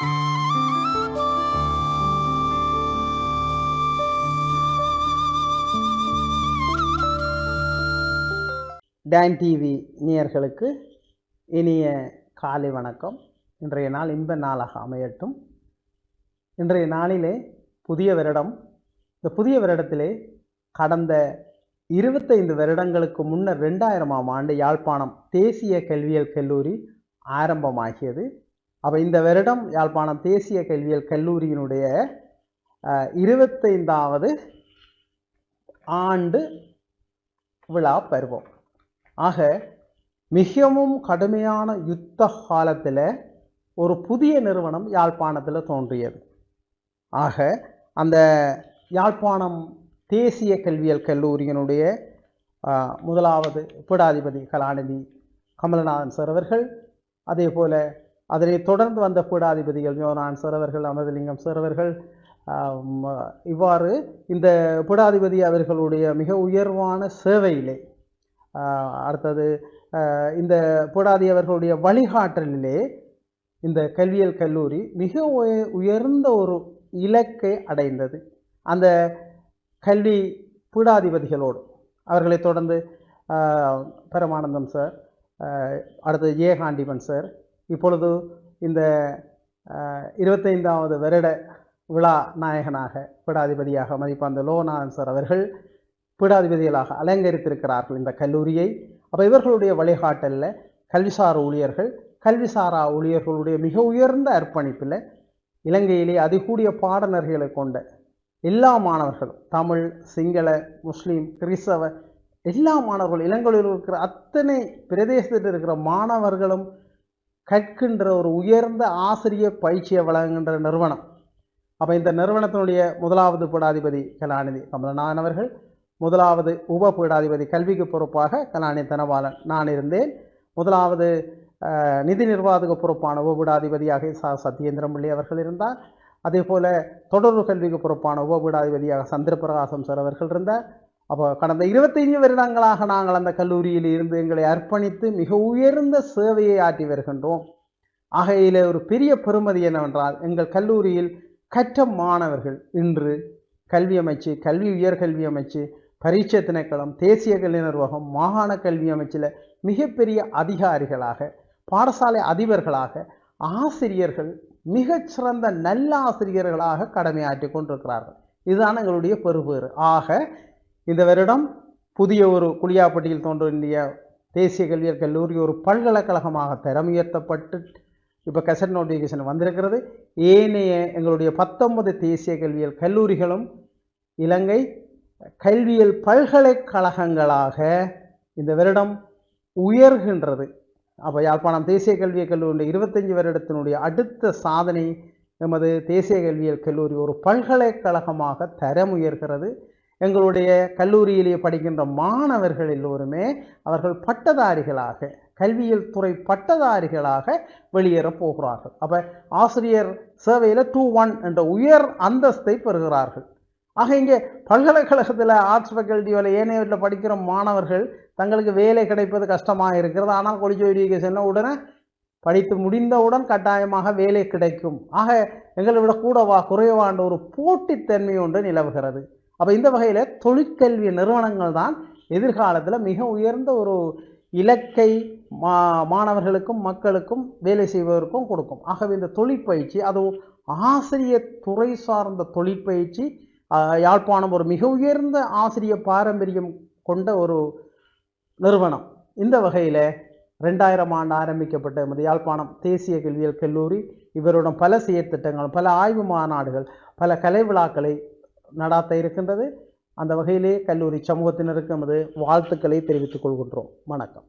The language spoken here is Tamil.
டைன் டிவி நேயர்களுக்கு இனிய காலை வணக்கம். இன்றைய நாள் இன்ப நாளாக அமையட்டும். இன்றைய நாளிலே புதிய வருடம். இந்த புதிய வருடத்திலே கடந்த இருபத்தைந்து வருடங்களுக்கு முன்னர் ரெண்டாயிரமாம் ஆண்டு யாழ்ப்பாணம் தேசிய கல்வியியல் கல்லூரி ஆரம்பமாகியது. அப்போ இந்த வருடம் யாழ்ப்பாணம் தேசிய கல்வியல் கல்லூரியினுடைய இருபத்தைந்தாவது ஆண்டு விழா பருவம். ஆக மிகவும் கடுமையான யுத்த காலத்தில் ஒரு புதிய நிறுவனம் யாழ்ப்பாணத்தில் தோன்றியது. ஆக அந்த யாழ்ப்பாணம் தேசிய கல்வியல் கல்லூரியினுடைய முதலாவது பீடாதிபதி கலாநிதி கமலநாதன் சார் அவர்கள் அதே போல அதனை தொடர்ந்து வந்த பீடாதிபதிகள் யோனான் சிறவர்கள் அவர்கள் அமர்தலிங்கம் இவ்வாறு இந்த பீடாதிபதி அவர்களுடைய மிக உயர்வான சேவையிலே அடுத்தது இந்த பீடாதி அவர்களுடைய வழிகாட்டலிலே இந்த கல்வியல் கல்லூரி மிக உய- உயர்ந்த ஒரு இலக்கை அடைந்தது. அந்த கல்வி பீடாதிபதிகளோடு அவர்களை தொடர்ந்து பரமானந்தம் சார் அடுத்தது ஏகாண்டிவன் சார் இப்பொழுது இந்த இருபத்தைந்தாவது வருட விழா நாயகனாக பீடாதிபதியாக மதிப்பாந்த லோகநாதன் சார் அவர்கள் பீடாதிபதிகளாக அலங்கரித்திருக்கிறார்கள் இந்த கல்லூரியை. அப்போ இவர்களுடைய வழிகாட்டலில் கல்விசார் ஊழியர்கள் கல்விசாரா ஊழியர்களுடைய மிக உயர்ந்த அர்ப்பணிப்பில் இலங்கையிலே அதிகூடிய பாடநர்களை கொண்ட எல்லா மாணவர்களும் தமிழ் சிங்கள முஸ்லீம் கிறிஸ்தவ எல்லா மாணவர்களும் இலங்கையில் இருக்கிற அத்தனை பிரதேசத்தில் இருக்கிற மாணவர்களும் கற்கின்ற ஒரு உயர்ந்த ஆசிரியர் பயிற்சியை வழங்குகின்ற நிறுவனம். அப்போ இந்த நிறுவனத்தினுடைய முதலாவது பீடாதிபதி கலாநிதி கமலநாதன் அவர்கள் முதலாவது உப பீடாதிபதி கல்விக்கு பொறுப்பாக கலாநிதி தனபாலன் நான் இருந்தேன். முதலாவது நிதி நிர்வாக பொறுப்பான உப பீடாதிபதியாக ச சத்யேந்திரம் பிள்ளை அவர்கள் இருந்தார். அதே போல் தொடர்பு கல்விக்கு பொறுப்பான உப பீடாதிபதியாக சந்திரபிரகாசம் சார் அவர்கள் இருந்தார். அப்போ கடந்த இருபத்தைந்து வருடங்களாக நாங்கள் அந்த கல்லூரியில் இருந்து எங்களை அர்ப்பணித்து மிக உயர்ந்த சேவையை ஆற்றி வருகின்றோம். ஆகையில் ஒரு பெரிய பெருமதி என்னவென்றால் எங்கள் கல்லூரியில் கற்ற மாணவர்கள் இன்று கல்வி அமைச்சு கல்வி உயர்கல்வி அமைச்சு பரீட்சை திணைக்களம் தேசிய கல்வி நிர்வாகம் மாகாண கல்வி அமைச்சில் மிகப்பெரிய அதிகாரிகளாக பாடசாலை அதிபர்களாக ஆசிரியர்கள் மிகச்சிறந்த நல்ல ஆசிரியர்களாக கடமையாற்றி கொண்டிருக்கிறார்கள். இதுதான் எங்களுடைய பெறுபேறு ஆக இந்த வருடம் புதிய ஒரு குளியாப்பட்டியில் தோன்றிய தேசிய கல்வியல் கல்லூரி ஒரு பல்கலைக்கழகமாக தரம் உயர்த்தப்பட்டு இப்போ கசட் நோட்டிஃபிகேஷன் வந்திருக்கிறது. ஏனைய எங்களுடைய பத்தொன்பது தேசிய கல்வியல் கல்லூரிகளும் இலங்கை கல்வியல் பல்கலைக்கழகங்களாக இந்த வருடம் உயர்கின்றது. அப்போ யாழ்ப்பாணம் தேசிய கல்வியல் கல்லூரியுடைய இருபத்தஞ்சி வருடத்தினுடைய அடுத்த சாதனை எமது தேசிய கல்வியல் கல்லூரி ஒரு பல்கலைக்கழகமாக தரம் உயர்கிறது. எங்களுடைய கல்லூரியிலே படிக்கின்ற மாணவர்கள் எல்லோருமே அவர்கள் பட்டதாரிகளாக கல்வியியல் துறை பட்டதாரிகளாக வெளியேறப் போகிறார்கள். அப்போ ஆசிரியர் சேவையில் டூ ஒன் என்ற உயர் அந்தஸ்தை பெறுகிறார்கள். ஆக இங்கே பல்கலைக்கழகத்தில் ஆர்ட்ஸ் ஃபேக்கல்ட்டியில் ஏனையில் படிக்கிற மாணவர்கள் தங்களுக்கு வேலை கிடைப்பது கஷ்டமாக இருக்கிறது. ஆனால் கொலிஜோ எஜுகேஷனில் உடனே படித்து முடிந்தவுடன் கட்டாயமாக வேலை கிடைக்கும். ஆக எங்களை விட கூடவா குறைவான ஒரு போட்டித்தன்மை ஒன்று நிலவுகிறது. அப்போ இந்த வகையில் தொழிற்கல்வி நிறுவனங்கள் தான் எதிர்காலத்தில் மிக உயர்ந்த ஒரு இலக்கை மா மாணவர்களுக்கும் மக்களுக்கும் வேலை செய்வதற்கும் கொடுக்கும். ஆகவே இந்த தொழிற்பயிற்சி அது ஆசிரியர் துறை சார்ந்த தொழிற்பயிற்சி யாழ்ப்பாணம் ஒரு மிக உயர்ந்த ஆசிரியர் பாரம்பரியம் கொண்ட ஒரு நிறுவனம். இந்த வகையில் ரெண்டாயிரம் ஆண்டு ஆரம்பிக்கப்பட்ட எமது யாழ்ப்பாணம் தேசிய கல்வியியல் கல்லூரி இவருடன் பல செயற்திட்டங்கள் பல ஆய்வு மாநாடுகள் பல கலை விழாக்களை நடாத்த இருக்கின்றது. அந்த வகையிலே கல்லூரி சமூகத்தினருக்கு எமது வாழ்த்துக்களை தெரிவித்துக் கொள்கின்றோம். வணக்கம்.